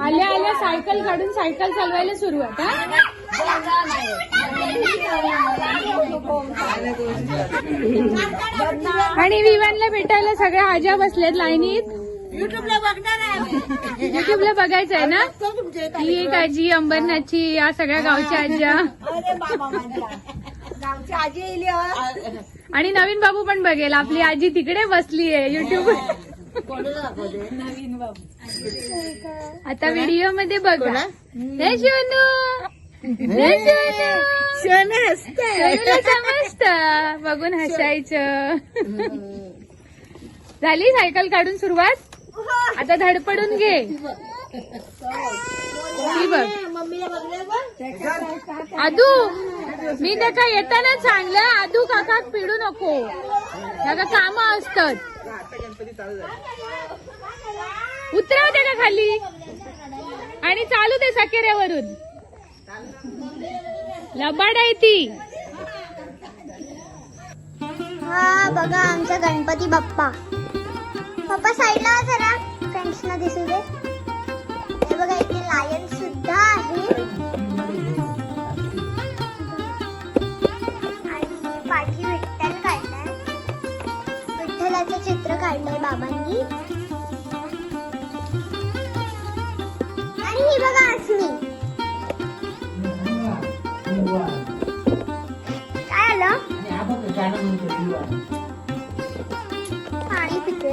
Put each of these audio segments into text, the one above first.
आल्या आल्या सायकल काढून सायकल चालवायला सुरुवात आणि विवानला भेटायला सगळ्या आज्या बसल्यात लाईनीत. युट्यूबला बघणार आहे युट्यूबला बघायचं आहे ना? ही एक आजी अंबरनाथची या सगळ्या गावच्या आज्या. बाबा आजी येईल हो. आणि नवीन बाबू पण बघेल. आपली आजी तिकडे बसली आहे युट्यूब आता व्हिडिओमध्ये बघा. हे शिवनू. हे हसते समजतं. बघून हसायचं. झाली सायकल काढून सुरुवात? आता धडपडून घे. ही बघ. आदू. मी त्याचा येताना सांगलं आधू काका पिडू नको. त्याला काम असतात. उतरव त्या का खाली. आणि चालू दे सकेऱ्यावरून. लबाड आहे ती. हा बघा आमचा गणपती बाप्पा. पप्पा साईडला वा जरा फ्रेंड्सना दिसू दे. हे बघा इथे लायन्स काढलंय बाबांनी. आणि ही बघा अस्मी काय आलं? पाणी पिते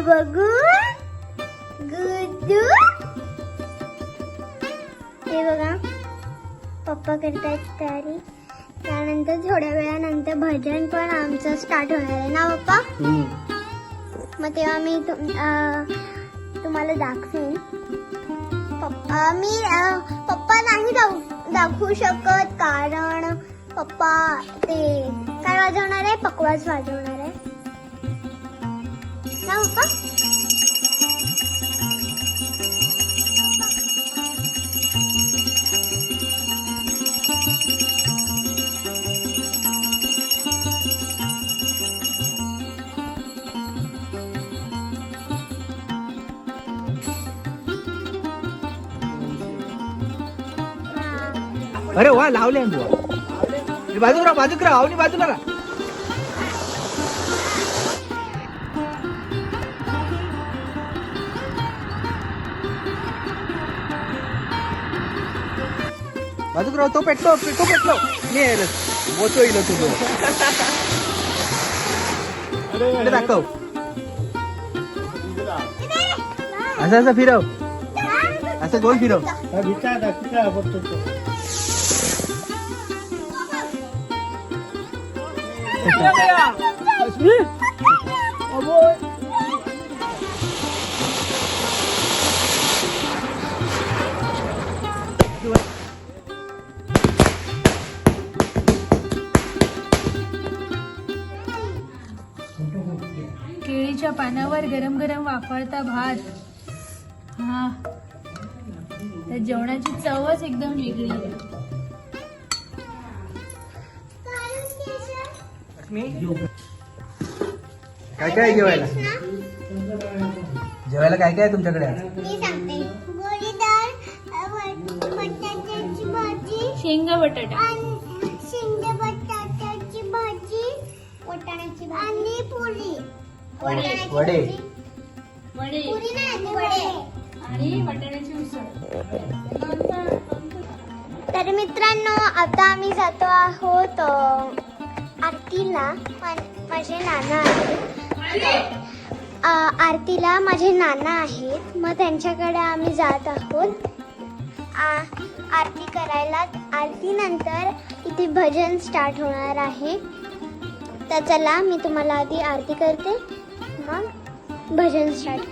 बघून गुड्डू हे बघा पप्पा करतायत तयारी त्यानंतर थोड्या वेळानंतर भजन पण आमचं स्टार्ट होणार आहे ना पप्पा? मग तेव्हा मी तुम- तुम्हाला दाखवेन. पप्पा मी पप्पा नाही दाव- दाखवू शकत कारण पप्पा ते काय वाजवणार आहे? पकवाज वाजवणार आहे ना अरे वा लावले बाजूक राहा बाजूक राहा अवनी बाजूला राहा. बाजूक राहा तो पेटलो तो पेटलो मी मोचो इलो तुझो इकडे दाखव असं असं फिरव असं गोल फिरव केळीच्या पानावर गरम गरम वाफळता भात. हा. त्या जेवणाची चवच एकदम वेगळी आहे. काय काय जेवायला? जेवायला काय काय तुमच्याकडे आज? मी सांगते गोळी डाळ बटाट्याची भाजी शेंगा बटाटा. वडे. वडे. पुरी नाही वडे. आणि बटाट्याची उसळ. तर मित्रांनो आता आम्ही जातो आहोत आरतीला. माझे नाना आहेत. आरतीला माझे नाना आहेत. मग त्यांच्याकडे आम्ही जात आहोत. आ, आरती करायला. आरतीनंतर इथे भजन स्टार्ट होणार आहे. तर चला मी तुम्हाला आधी आरती करते. मग भजन स्टार्ट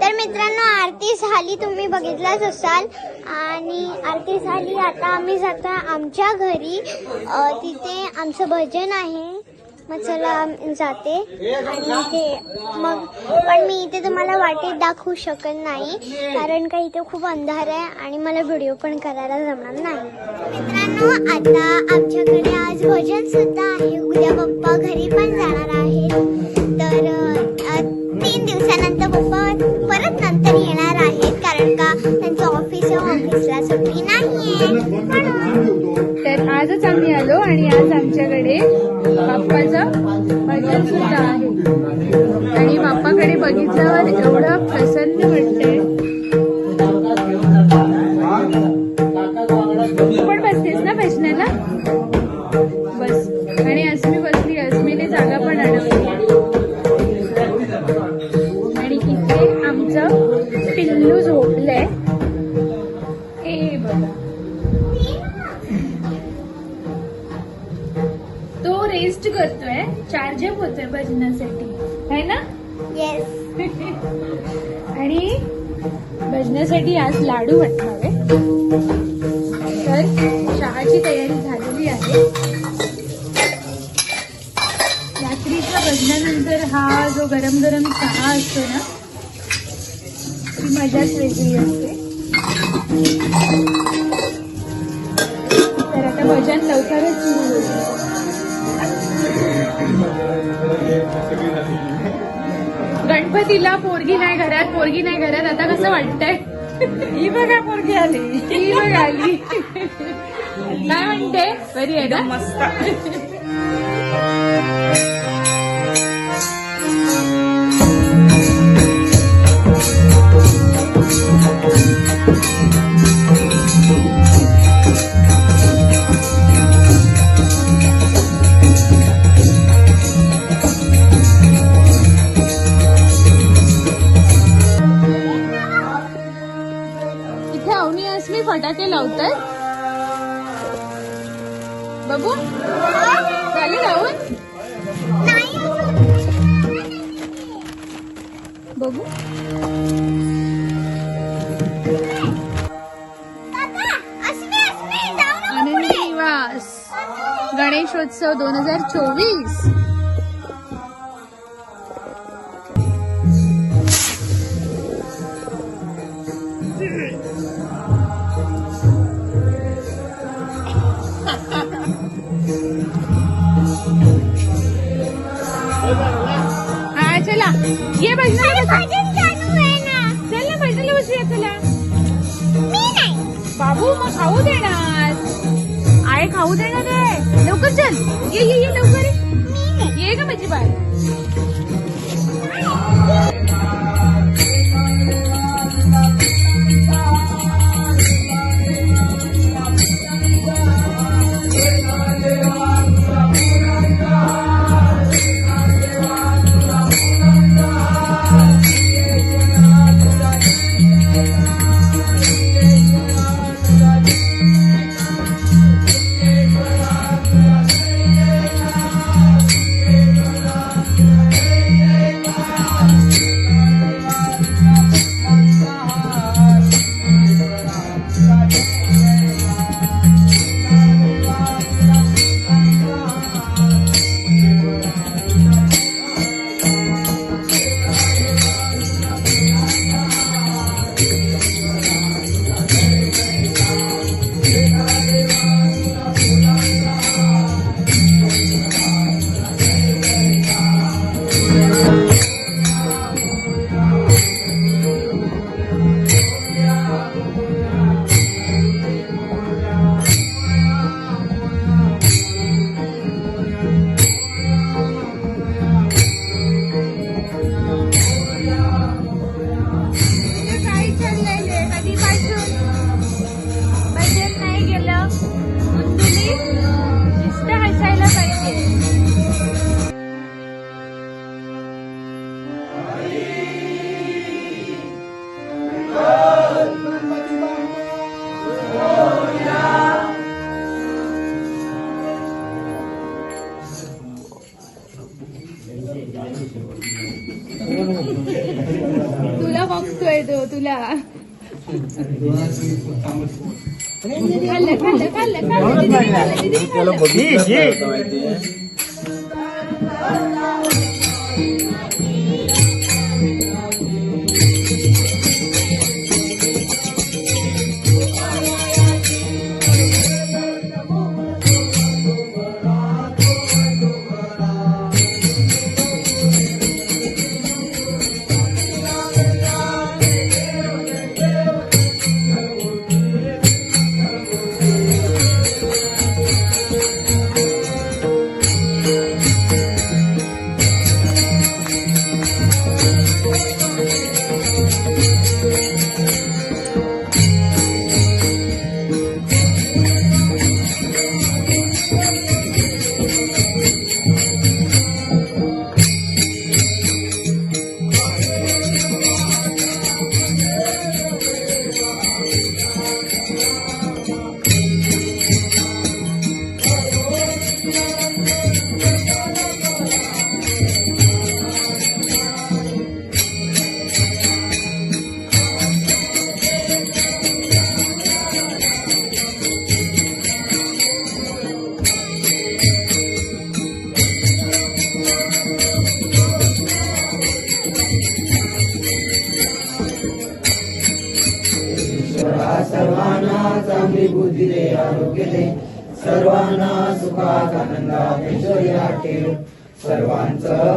तर मित्रांनो आरती झाली तुम्ही बघितलाच असाल. आणि आरती झाली आता आम्ही जाता आमच्या घरी. तिथे आमचं भजन आहे. मग चला जाते. आणि इथे मग पण मी इथे तुम्हाला वाटेत दाखवू शकत नाही कारण का इथे खूप अंधार आहे आणि मला व्हिडिओ पण करायला जमणार नाही. मित्रांनो आता आमच्याकडे आज भजन सुद्धा आहे. उद्या पप्पा घरी पण जाणार आहेत. तर तीन दिवसानंतर पप्पा परत नंतर येणार आहेत कारण का त्यांचं ऑफिस ऑफिसला सुट्टी नाही आहे आजच आम्ही आलो आणि आज आमच्याकडे बाप्पाचं भजन सुद्धा आहे. आणि बाप्पाकडे बघितल्यावर एवढं प्रसन्न वाटतंय. तो रेस्ट करतोय. चार्जअप होतोय भजनासाठी. है ना? येस आणि भजनासाठी आज लाडू वाटणार तर चहाची तयारी झालेली आहे. रात्रीच्या भजनानंतर हा जो गरम गरम चहा असतो ना ती मजाच वेगळी असते. तर आता भजन लवकरच सुरू होईल. गणपतीला पोरगी नाही घरात पोरगी नाही घरात. आता कसं वाटतंय? ही बघा पोरगी आली. ही बघ आली. काय म्हणते? बरी आहे ना? मस्त. बघू. आनंदी निवास. गणेशोत्सव दोन हजार चोवीस. ये भजनाला बसा. चल ना भजनाला बसूया चला. बाबू मग खाऊ देणार. आहे खाऊ देणार आहे. लवकर चल. ये ये ये लवकर. ये. ये ग माझी बाय ખાલે ખાલે ખાલે ખાલે.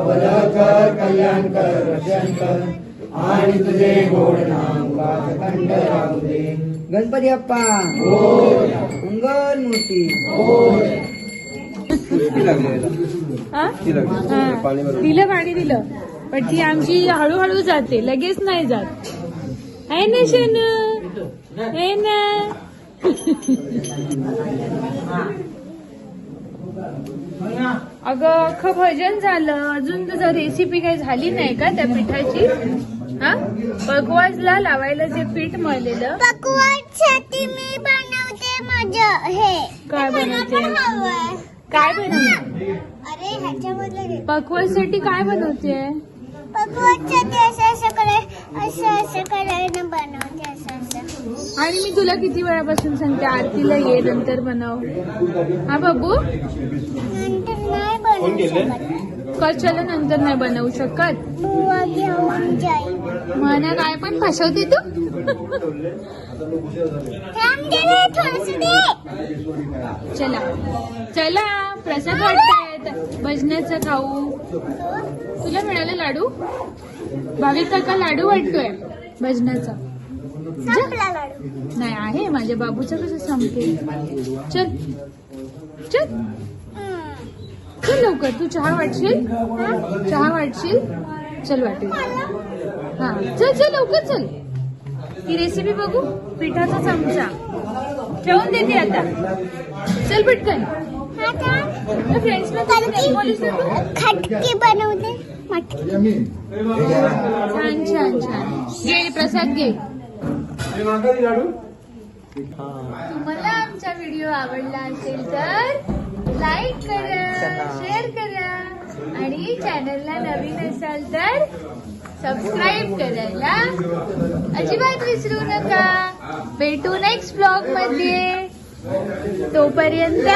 खाल्लं खाल्लं खाल्लं खाल्लं दीदीने खाल्लं, दीदीने खाल्लं. गणपती बाप्पा मंगल मूर्ती हा? हा. दिलं पाणी दिलं. पण ती आमची हळूहळू जाते. लगेच नाही जात. आहे ना शनू? आहे ना? अगं अख्खं भजन झालं. अजून तुझं रेसिपी काही झाली नाही का त्या पिठाची? हा? पकवाजला लावायला जे पीठ मळलेलं. पकवानसाठी मी बनवते माझं हे. काय बनवते? काय बनवते? अरे ह्याच्यामधलं घे. पकवाजसाठी काय बनवते? पकवानसाठी असं असं कराय असं असं करायला बनवते असं असं. आणि मी तुला किती वेळापासून सांगते आरतीला ये नंतर बनव. हा बाबू? नंतर नाही बनवू शकत. कशाला नंतर नाही बनवू शकत? म्हणा काय पण फसवते तू? चला. चला प्रसाद वाटतायत. भजनाचं खाऊ. तुला मिळालं लाडू? भाविक काका लाडू वाटतोय भजनाचा. नाही आहे माझ्या बाबूचं कसं संपते? चल. चल. चल लवकर तू चहा वाटशील? चहा वाटशील? चल वाटेल. हा. चल चल लवकर चल. ही रेसिपी बघू. पिठाचा चमचा. ठेवून देते आता. चल पटकन. हा? खटकी. बनवते. छान छान छान. घे प्रसाद घे. तुम्हाला आमचा व्हिडिओ आवडला असेल तर लाईक करा शेअर करा आणि चॅनलला नवीन असाल तर सबस्क्राईब करायला अजिबात विसरू नका. भेटू नेक्स्ट ब्लॉगमध्ये. तोपर्यंत